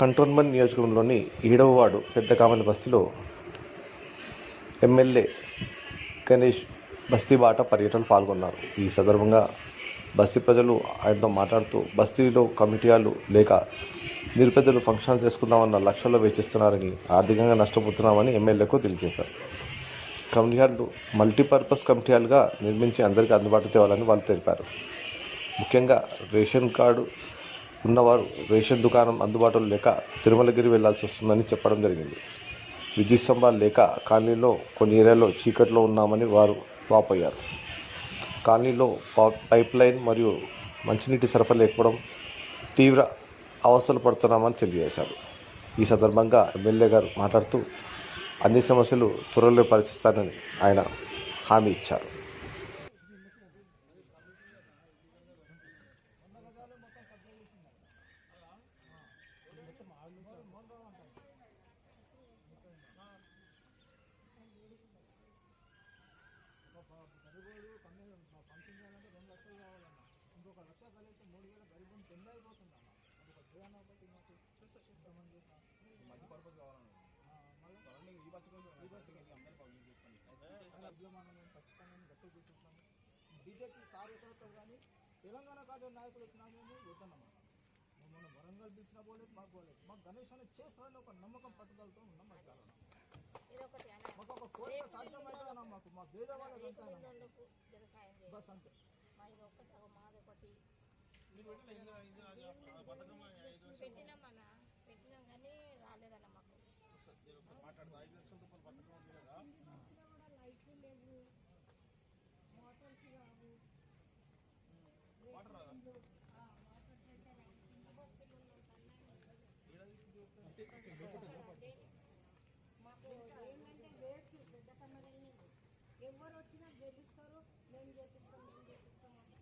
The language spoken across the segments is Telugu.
కంటోన్మెంట్ నియోజకవర్గంలోని ఏడవ వార్డు పెద్ద కామని బస్తీలో ఎమ్మెల్యే గణేష్ బస్తీ బాట పర్యటనలు పాల్గొన్నారు. ఈ సందర్భంగా బస్తీ ప్రజలు ఆయనతో మాట్లాడుతూ బస్తీలో కమిటీయాలు లేక నిరుపేదలు ఫంక్షన్ చేసుకుందామన్న లక్ష్యంలో వేచిస్తున్నారని ఆర్థికంగా నష్టపోతున్నామని ఎమ్మెల్యేకు తెలియజేశారు. కమిటీయాలు మల్టీపర్పస్ కమిటీయాలుగా నిర్మించి అందరికీ అందుబాటు తేవాలని వాళ్ళు తెలిపారు. ముఖ్యంగా రేషన్ కార్డు ఉన్నవారు రేషన్ దుకాణం అందుబాటులో లేక తిరుమలగిరి వెళ్ళాల్సి వస్తుందని చెప్పడం జరిగింది. విద్యుత్ స్తంభాలు లేక కాలనీలో కొన్ని ఏరియాలో చీకట్లో ఉన్నామని వారు వాపోయారు. కాలనీలో పైప్ లైన్ మరియు మంచినీటి సరఫరా లేకపోవడం తీవ్ర అవస్థలు పడుతున్నామని తెలియజేశారు. ఈ సందర్భంగా ఎమ్మెల్యే గారు మాట్లాడుతూ అన్ని సమస్యలు త్వరలో పరిచిస్తానని ఆయన హామీ ఇచ్చారు. గరిబోడు పన్నెండు పంపింగ్ చేయాలంటే రెండు లక్షలు కావాలన్నా ఇంకొక లక్ష కలిగితే మూడు వేల గరిబోని పెళ్ళి అయిపోతుందన్న అది ఒక జీవన ఒకటి మాకు మధ్య పర్పస్ కావాలన్నా మళ్ళీ ఈ బస్సు ఈ బస్సు అందరూ పబ్లిక్ చేస్తాను ఉద్యమాన్ని ఖచ్చితంగా గట్టి తీసుకుంటాము బీజేపీ కార్యకర్తలు కానీ తెలంగాణ కార్య నాయకులు వచ్చినా మేము వద్దన్నమాట మన వరంగల్ పిలిచినా పోలేదు మాకు పోలేదు. మాకు గణేష్ అని చేస్తారని ఒక నమ్మకం పట్టుదలతో ఉన్నాం మాకు చాలా మాకు ఒక కోరిక సాధ్యమవుతుందన్న మాకు మా పేద వాళ్ళకి అంతే అన్న పిల్లలకు జర సాయం చేయండి బస్ అంతే. పెట్టినామన్న పెట్టినాం కానీ రాలేదన్న మాకు. మాకు ఏంటంటే వేస్ట్ పెద్ద కమ్మలని ఎవరు వచ్చినా గెలుస్తారు మేము చేపిస్తాం మేము అని.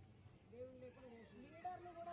లీడర్లు కూడా